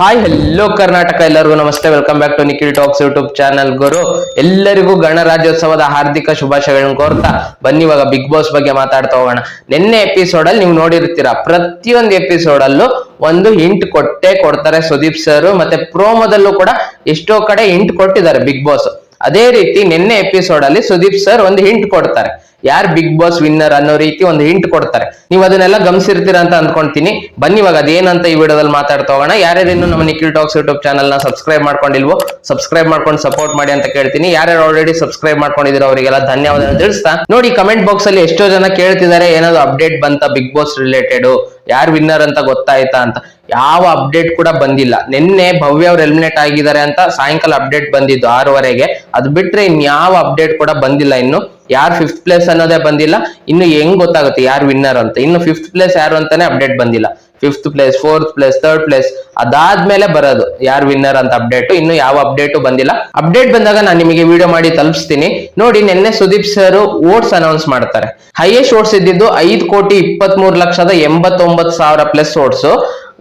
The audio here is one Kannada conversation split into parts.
ಹಾಯ್ ಹೆಲ್ಲೋ ಕರ್ನಾಟಕ ಎಲ್ಲರಿಗೂ ನಮಸ್ತೆ. Welcome back to Nikhil talks YouTube channel ಗುರು, ಎಲ್ಲರಿಗೂ ಗಣರಾಜ್ಯೋತ್ಸವದ ಹಾರ್ದಿಕ ಶುಭಾಶಯಗಳನ್ನು ಕೋರ್ತಾ ಬನ್ನಿ. ಇವಾಗ ಬಿಗ್ ಬಾಸ್ ಬಗ್ಗೆ ಮಾತಾಡ್ತಾ ಹೋಗೋಣ. ನಿನ್ನೆ ಎಪಿಸೋಡ್ ಅಲ್ಲಿ ನೀವು ನೋಡಿರ್ತೀರಾ, ಪ್ರತಿಯೊಂದು ಎಪಿಸೋಡ್ ಅಲ್ಲೂ ಒಂದು ಹಿಂಟ್ ಕೊಟ್ಟೆ ಕೊಡ್ತಾರೆ ಸುದೀಪ್ ಸರ್ ಮತ್ತೆ ಪ್ರೋಮೋದಲ್ಲೂ ಕೂಡ ಎಷ್ಟೋ ಕಡೆ ಹಿಂಟ್ ಕೊಟ್ಟಿದ್ದಾರೆ ಬಿಗ್ ಬಾಸ್ ಅದೇ ರೀತಿ ನಿನ್ನೆ ಎಪಿಸೋಡ್ ಅಲ್ಲಿ ಸುದೀಪ್ ಸರ್ ಒಂದು ಹಿಂಟ್ ಕೊಡ್ತಾರೆ. ಯಾರ್ ಬಿಗ್ ಬಾಸ್ ವಿನ್ನರ್ ಅನ್ನೋ ರೀತಿ ಒಂದು ಹಿಂಟ್ ಕೊಡ್ತಾರೆ. ನೀವು ಅದನ್ನೆಲ್ಲ ಗಮನಿಸಿರ್ತೀರ ಅಂತ ಅನ್ಕೊಂತೀನಿ ಬನ್ನಿ ಇವಾಗ ಅದೇನಂತ ಈ ವಿಡಿಯೋದಲ್ಲಿ ಮಾತಾಡ್ತಾ ಹೋಗೋಣ. ಯಾರ್ಯಾರು ಇನ್ನು ನಮ್ಮ ನಿಖಿಲ್ ಟಾಕ್ಸ್ ಯೂಟ್ಯೂಬ್ ಚಾನಲ್ನ ಸಬ್ಸ್ಕ್ರೈಬ್ ಮಾಡ್ಕೊಂಡಿಲ್ವೋ ಸಬ್ಸ್ಕ್ರೈಬ್ ಮಾಡ್ಕೊಂಡು ಸಪೋರ್ಟ್ ಮಾಡಿ ಅಂತ ಕೇಳ್ತೀನಿ. ಯಾರ್ಯಾರು ಆಲ್ರೆಡಿ ಸಬ್ಸ್ಕ್ರೈಬ್ ಮಾಡ್ಕೊಂಡಿದ್ರು ಅವರಿಗೆಲ್ಲ ಧನ್ಯವಾದ ತಿಳಿಸ್ತಾ. ನೋಡಿ ಕಮೆಂಟ್ ಬಾಕ್ಸ್ ಅಲ್ಲಿ ಎಷ್ಟೋ ಜನ ಕೇಳ್ತಿದ್ದಾರೆ, ಏನಾದ್ರು ಅಪ್ಡೇಟ್ ಬಂತ ಬಿಗ್ ಬಾಸ್ ರಿಲೇಟೆಡ್ ಯಾರು ವಿನ್ನರ್ ಅಂತ ಗೊತ್ತಾಯ್ತಾ ಅಂತ. ಯಾವ ಅಪ್ಡೇಟ್ ಕೂಡ ಬಂದಿಲ್ಲ. ನಿನ್ನೆ ಭವ್ಯ ಅವ್ರು ಎಲಿಮಿನೇಟ್ ಆಗಿದ್ದಾರೆ ಅಂತ ಸಾಯಂಕಾಲ ಅಪ್ಡೇಟ್ ಬಂದಿದ್ದು ಆರೂವರೆಗೆ. ಅದು ಬಿಟ್ರೆ ಇನ್ಯಾವ ಅಪ್ಡೇಟ್ ಕೂಡ ಬಂದಿಲ್ಲ ಇನ್ನು. ಯಾರು ಫಿಫ್ತ್ ಪ್ಲೇಸ್ ಅನ್ನೋದೇ ಬಂದಿಲ್ಲ. ಇನ್ನು ಹೆಂಗ್ ಗೊತ್ತಾಗುತ್ತೆ ಯಾರು ವಿನ್ನರ್ ಅಂತ. ಇನ್ನು ಫಿಫ್ತ್ ಪ್ಲೇಸ್ ಯಾರು ಅಂತಾನೆ ಅಪ್ಡೇಟ್ ಬಂದಿಲ್ಲ. Fifth place fourth place third place ಅದಾದ್ಮೇಲೆ ಬರೋದು ಯಾರು ವಿನ್ನರ್ ಅಂತ ಅಪ್ಡೇಟ್ ಇನ್ನು ಯಾವ ಅಪ್ಡೇಟು ಬಂದಿಲ್ಲ. ಅಪ್ಡೇಟ್ ಬಂದಾಗ ನಾನು ನಿಮಗೆ ವಿಡಿಯೋ ಮಾಡಿ ತಲುಪಿಸ್ತೀನಿ. ನೋಡಿ, ನಿನ್ನೆ ಸುದೀಪ್ ಸರ್ ಓಟ್ಸ್ ಅನೌನ್ಸ್ ಮಾಡ್ತಾರೆ. ಹೈಯೆಸ್ಟ್ ಓಟ್ಸ್ ಇದ್ದಿದ್ದು ಐದು ಕೋಟಿ ಇಪ್ಪತ್ತ್ ಲಕ್ಷದ ಎಂಬತ್ತೊಂಬತ್ತು ಸಾವಿರ ಪ್ಲಸ್ ಓಟ್ಸ್.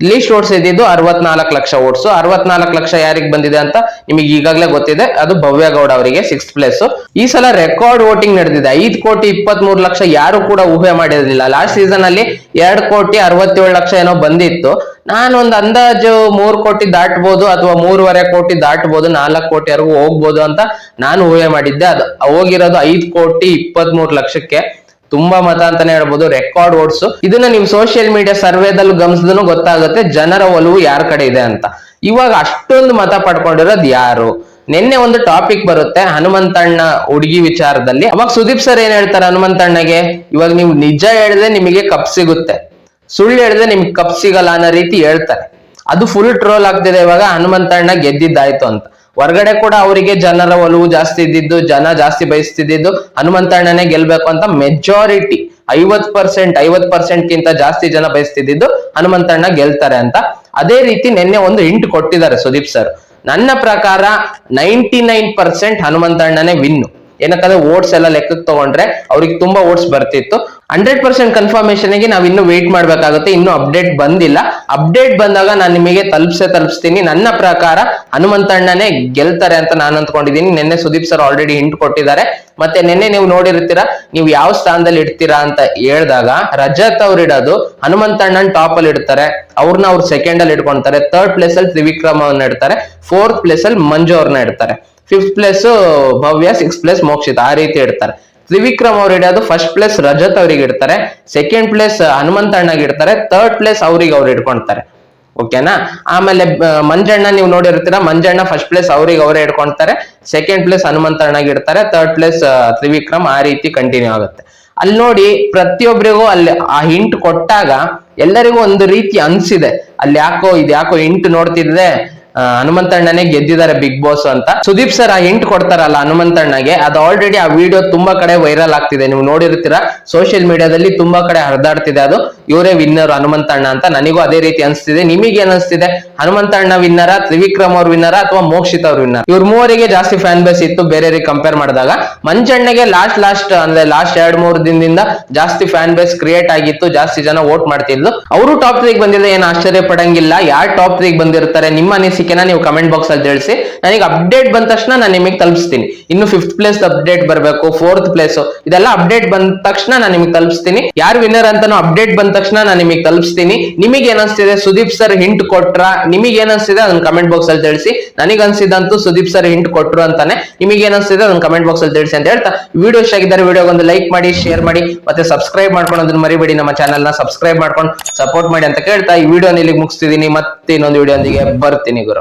ಲೀಸ್ಟ್ ಓಟ್ಸ್ ಇದ್ದಿದ್ದು ಅರವತ್ನಾಲ್ಕು ಲಕ್ಷ ಓಟ್ಸ್ ಅರವತ್ನಾಲ್ಕು ಲಕ್ಷ ಯಾರಿಗೆ ಬಂದಿದೆ ಅಂತ ನಿಮಗೆ ಈಗಾಗಲೇ ಗೊತ್ತಿದೆ. ಅದು ಭವ್ಯ ಗೌಡ ಅವರಿಗೆ ಸಿಕ್ಸ್ ಪ್ಲೇಸ್ ಈ ಸಲ ರೆಕಾರ್ಡ್ ವೋಟಿಂಗ್ ನಡೆದಿದೆ. ಐದು ಕೋಟಿ ಇಪ್ಪತ್ತ್ ಲಕ್ಷ ಯಾರು ಕೂಡ ಊಹೆ ಮಾಡಿರಲಿಲ್ಲ. ಲಾಸ್ಟ್ ಸೀಸನ್ ಅಲ್ಲಿ ಎರಡು ಕೋಟಿ ಅರವತ್ತೇಳು ಲಕ್ಷ ಏನೋ ಬಂದಿತ್ತು. ನಾನು ಒಂದು ಅಂದಾಜು ಮೂರ್ ಕೋಟಿ ದಾಟ್ಬೋದು ಅಥವಾ ಮೂರುವರೆ ಕೋಟಿ ದಾಟ್ಬೋದು, ನಾಲ್ಕು ಕೋಟಿವರೆಗೂ ಹೋಗ್ಬೋದು ಅಂತ ನಾನು ಊಹೆ ಮಾಡಿದ್ದೆ. ಅದು ಹೋಗಿರೋದು ಐದು ಕೋಟಿ ಇಪ್ಪತ್ತ್ ಲಕ್ಷಕ್ಕೆ. ತುಂಬಾ ಮತ ಅಂತಾನೆ ಹೇಳ್ಬೋದು ರೆಕಾರ್ಡ್ ಓಟ್ಸ್ ಇದನ್ನ ನೀವು ಸೋಷಿಯಲ್ ಮೀಡಿಯಾ ಸರ್ವೇದಲ್ಲೂ ಗಮನಿಸಿದ್ರು ಗೊತ್ತಾಗುತ್ತೆ, ಜನರ ಒಲವು ಯಾರ ಕಡೆ ಇದೆ ಅಂತ. ಇವಾಗ ಅಷ್ಟೊಂದು ಮತ ಪಡ್ಕೊಂಡಿರೋದು ಯಾರು? ನಿನ್ನೆ ಒಂದು ಟಾಪಿಕ್ ಬರುತ್ತೆ, ಹನುಮಂತಣ್ಣ ಹುಡುಗಿ ವಿಚಾರದಲ್ಲಿ. ಅವಾಗ ಸುದೀಪ್ ಸರ್ ಏನ್ ಹೇಳ್ತಾರೆ ಹನುಮಂತಣ್ಣಗೆ? ಇವಾಗ ನೀವು ನಿಜ ಹೇಳಿದ್ರೆ ನಿಮಗೆ ಕಪ್ ಸಿಗುತ್ತೆ. ಸುಳ್ಳು ಹೇಳಿದ್ರೆ ನಿಮ್ಗೆ ಕಪ್ ಸಿಗಲ್ಲ ಅನ್ನೋ ರೀತಿ ಹೇಳ್ತಾರೆ. ಅದು ಫುಲ್ ಟ್ರೋಲ್ ಆಗ್ತಿದೆ ಇವಾಗ, ಹನುಮಂತಣ್ಣ ಗೆದ್ದಿದ್ದಾಯ್ತು ಅಂತ. ಹೊರಗಡೆ ಕೂಡ ಅವರಿಗೆ ಜನರ ಒಲವು ಜಾಸ್ತಿ ಇದ್ದಿದ್ದು, ಜನ ಜಾಸ್ತಿ ಬಯಸ್ತಿದ್ದು ಹನುಮಂತಣ್ಣನೇ ಗೆಲ್ಬೇಕು ಅಂತ ಮೆಜಾರಿಟಿ ಐವತ್ ಪರ್ಸೆಂಟ್ ಐವತ್ ಪರ್ಸೆಂಟ್ ಗಿಂತ ಜಾಸ್ತಿ ಜನ ಬಯಸ್ತಿದ್ದು ಹನುಮಂತಣ್ಣ ಗೆಲ್ತಾರೆ ಅಂತ. ಅದೇ ರೀತಿ ನಿನ್ನೆ ಒಂದು ಹಿಂಟ್ ಕೊಟ್ಟಿದ್ದಾರೆ ಸುದೀಪ್ ಸರ್ ನನ್ನ ಪ್ರಕಾರ ನೈಂಟಿ ನೈನ್ ಪರ್ಸೆಂಟ್ ಹನುಮಂತಣ್ಣನೇ ವಿನ್ನು ಏನಕ್ಕಂದ್ರೆ ಓಟ್ಸ್ ಎಲ್ಲ ಲೆಕ್ಕಕ್ಕೆ ತಗೊಂಡ್ರೆ ಅವ್ರಿಗೆ ತುಂಬಾ ಓಟ್ಸ್ ಬರ್ತಿತ್ತು. ಹಂಡ್ರೆಡ್ ಪರ್ಸೆಂಟ್ ಕನ್ಫರ್ಮೇಶನ್ಗೆ ನಾವು ಇನ್ನು ವೇಟ್ ಮಾಡಬೇಕಾಗುತ್ತೆ, ಇನ್ನು ಅಪ್ಡೇಟ್ ಬಂದಿಲ್ಲ. ಅಪ್ಡೇಟ್ ಬಂದಾಗ ನಾನು ನಿಮಗೆ ತಲುಪಿಸೇ ತಲುಪಿಸ್ತೀನಿ. ನನ್ನ ಪ್ರಕಾರ ಹನುಮಂತಣ್ಣನೇ ಗೆಲ್ತಾರೆ ಅಂತ ನಾನು ಅಂದ್ಕೊಂಡಿದ್ದೀನಿ. ನಿನ್ನೆ ಸುದೀಪ್ ಸರ್ ಆಲ್ರೆಡಿ ಹಿಂಟ್ ಕೊಟ್ಟಿದ್ದಾರೆ. ಮತ್ತೆ ನಿನ್ನೆ ನೀವು ನೋಡಿರ್ತೀರಾ, ನೀವು ಯಾವ ಸ್ಥಾನದಲ್ಲಿ ಇಡ್ತೀರಾ ಅಂತ ಹೇಳಿದಾಗ ರಜತ್ ಅವ್ರು ಇಡೋದು ಹನುಮಂತಣ್ಣನ್ ಟಾಪ್ ಅಲ್ಲಿ ಇಡ್ತಾರೆ. ಅವ್ರನ್ನ ಅವ್ರು ಸೆಕೆಂಡ್ ಅಲ್ಲಿ ಇಟ್ಕೊಂತಾರೆ. ಥರ್ಡ್ ಪ್ಲೇಸ್ ಅಲ್ಲಿ ತ್ರಿವಿಕ್ರಮ್ ಅವ್ರನ್ನ ಇಡ್ತಾರೆ. ಫೋರ್ತ್ ಪ್ಲೇಸ್ ಅಲ್ಲಿ ಮಂಜು ಅವ್ರನ್ನ ಇಡ್ತಾರೆ. Fifth place Bhavya six place Mokshitha ಆ ರೀತಿ ಇಡ್ತಾರೆ. ತ್ರಿವಿಕ್ರಮ್ ಅವ್ರು ಹಿಡಿಯೋದು ಫಸ್ಟ್ ಪ್ಲೇಸ್ ರಜತ್ ಅವ್ರಿಗೆ ಇಡ್ತಾರೆ ಸೆಕೆಂಡ್ ಪ್ಲೇಸ್ ಹನುಮಂತಣ್ಣಗೆ ಇಡ್ತಾರೆ ಥರ್ಡ್ ಪ್ಲೇಸ್ ಅವ್ರಿಗೆ ಅವ್ರು ಇಟ್ಕೊಂತಾರೆ ಓಕೆನಾ? ಆಮೇಲೆ ಮಂಜಣ್ಣ ನೀವು ನೋಡಿರ್ತೀರಾ, ಮಂಜಣ್ಣ ಫಸ್ಟ್ ಪ್ಲೇಸ್ ಅವ್ರಿಗೆ ಅವರೇ ಇಟ್ಕೊಂತಾರೆ ಸೆಕೆಂಡ್ ಪ್ಲೇಸ್ ಹನುಮಂತಣ್ಣಗೆ ಇಡ್ತಾರೆ ಥರ್ಡ್ ಪ್ಲೇಸ್ ತ್ರಿವಿಕ್ರಮ್ ಆ ರೀತಿ ಕಂಟಿನ್ಯೂ ಆಗುತ್ತೆ. ಅಲ್ಲಿ ನೋಡಿ ಪ್ರತಿಯೊಬ್ಬರಿಗೂ ಅಲ್ಲಿ ಆ ಹಿಂಟ್ ಕೊಟ್ಟಾಗ ಎಲ್ಲರಿಗೂ ಒಂದು ರೀತಿ ಅನ್ಸಿದೆ. ಅಲ್ಲಿ ಯಾಕೋ ಇದು ಯಾಕೋ ಹಿಂಟ್ ನೋಡ್ತಿದ್ರೆ ಹನುಮಂತಣ್ಣನೇ ಗೆದ್ದಿದ್ದಾರೆ ಬಿಗ್ ಬಾಸ್ ಅಂತ. ಸುದೀಪ್ ಸರ್ ಆ ಹಿಂಟ್ ಕೊಡ್ತಾರಲ್ಲ ಹನುಮಂತಣ್ಣಗೆ ಅದು ಆಲ್ರೆಡಿ ಆ ವಿಡಿಯೋ ತುಂಬಾ ಕಡೆ ವೈರಲ್ ಆಗ್ತಿದೆ. ನೀವು ನೋಡಿರ್ತೀರಾ ಸೋಷಿಯಲ್ ಮೀಡಿಯಾದಲ್ಲಿ ತುಂಬಾ ಕಡೆ ಹರಿದಾಡ್ತಿದೆ ಅದು. ಇವರೇ ವಿನ್ನರ್ ಹನುಮಂತಣ್ಣ ಅಂತ ನನಗೂ ಅದೇ ರೀತಿ ಅನಿಸ್ತಿದೆ. ನಿಮಗೆ ಅನಿಸ್ತಿದೆ? ಹನುಮಂತಣ್ಣ ವಿನ್ನರ ತ್ರಿವಿಕ್ರಮ್ ಅವ್ರ ವಿನ್ನರ ಅಥವಾ ಮೋಕ್ಷಿತ್ ಅವ್ರ ವಿನ್ನರ್ ಇವ್ರ ಮೂವರಿಗೆ ಜಾಸ್ತಿ ಫ್ಯಾನ್ ಬೇಸ್ ಇತ್ತು ಬೇರೆಯವರಿಗೆ ಕಂಪೇರ್ ಮಾಡಿದಾಗ. ಮಂಜಣ್ಣಗೆ ಲಾಸ್ಟ್ ಲಾಸ್ಟ್ ಅಂದ್ರೆ ಲಾಸ್ಟ್ ಎರಡ್, ಮೂರು ದಿನದಿಂದ ಜಾಸ್ತಿ ಫ್ಯಾನ್ ಬೇಸ್ ಕ್ರಿಯೇಟ್ ಆಗಿತ್ತು, ಜಾಸ್ತಿ ಜನ ವೋಟ್ ಮಾಡ್ತಿದ್ಲು. ಅವರು ಟಾಪ್ ತ್ರೀಗ್ ಬಂದಿದ್ರೆ ಏನು ಆಶ್ಚರ್ಯ ಪಡಂಗಿಲ್ಲ. ಯಾರು ಟಾಪ್ ತ್ರೀಗ್ ಬಂದಿರ್ತಾರೆ, ನಿಮ್ಮ ಅನಿಸಿಕೆನ ನೀವು ಕಮೆಂಟ್ ಬಾಕ್ಸ್ ಅಲ್ಲಿ ತಿಳಿಸಿ. ನನಗೆ ಅಪ್ಡೇಟ್ ಬಂದ ತಕ್ಷಣ ನಾನು ನಿಮಗೆ ತಲುಪಿಸ್ತೀನಿ. ಇನ್ನು ಫಿಫ್ತ್ ಪ್ಲೇಸ್ ಅಪ್ಡೇಟ್ ಬರಬೇಕು ಫೋರ್ತ್ ಪ್ಲೇಸ್ ಇದೆಲ್ಲ ಅಪ್ಡೇಟ್ ಬಂದ ತಕ್ಷಣ ನಾನು ನಿಮಗೆ ತಲುಪಿಸ್ತೀನಿ. ಯಾರು ವಿನ್ನರ್ ಅಂತಾನು ಅಪ್ಡೇಟ್ ಬಂದ ತಕ್ಷಣ ನಾನು ನಿಮಗೆ ತಲುಪಿಸ್ತೀನಿ. ನಿಮಗೆ ಏನಿಸ್ತಿದೆ, ಸುದೀಪ್ ಸರ್ ಹಿಂಟ್ ಕೊಟ್ರ, ನಿಮಗೆ ಏನಿಸ್ತಿದೆ ಅದನ್ನ ಕಮೆಂಟ್ ಬಾಕ್ಸ್ ಅಲ್ಲಿ ತಿಳಿಸಿ. ನನಗೆ ಅನ್ಸಿದಂತೂ ಸುದೀಪ್ ಸರ್ ಹಿಂಟ್ ಕೊಟ್ರು ಅಂತಾನೆ, ನಿಮಗೆ ಏನಿಸ್ತಿದೆ ಅದನ್ನ ಕಮೆಂಟ್ ಬಾಕ್ಸ್ ಅಲ್ಲಿ ತಿಳಿಸಿ ಅಂತ ಹೇಳ್ತಾ. ವಿಡಿಯೋ ಇಷ್ಟ ಆಗಿದ್ದಾರೆ ವಿಡಿಯೋ ಒಂದು ಲೈಕ್ ಮಾಡಿ ಶೇರ್ ಮಾಡಿ, ಮತ್ತೆ ಸಬ್ಸ್ಕ್ರೈಬ್ ಅದನ್ನ ಮರಿಬೇಡಿ ನಮ್ಮ ಚಾನಲ್ನ. ಸಬ್ಸ್ಕ್ರೈಬ್ ಮಾಡ್ಕೊಂಡು ಸಪೋರ್ಟ್ ಮಾಡಿ ಅಂತ ಕೇಳ್ತಾ. ಈ ವಿಡಿಯೋ ಇಲ್ಲಿಗೆ ಮುಗಿಸ್ತಿದ್ದೀನಿ. ಮತ್ತೆ ಇನ್ನೊಂದು ವಿಡಿಯೋ ಬರ್ತೀನಿ ಗುರು.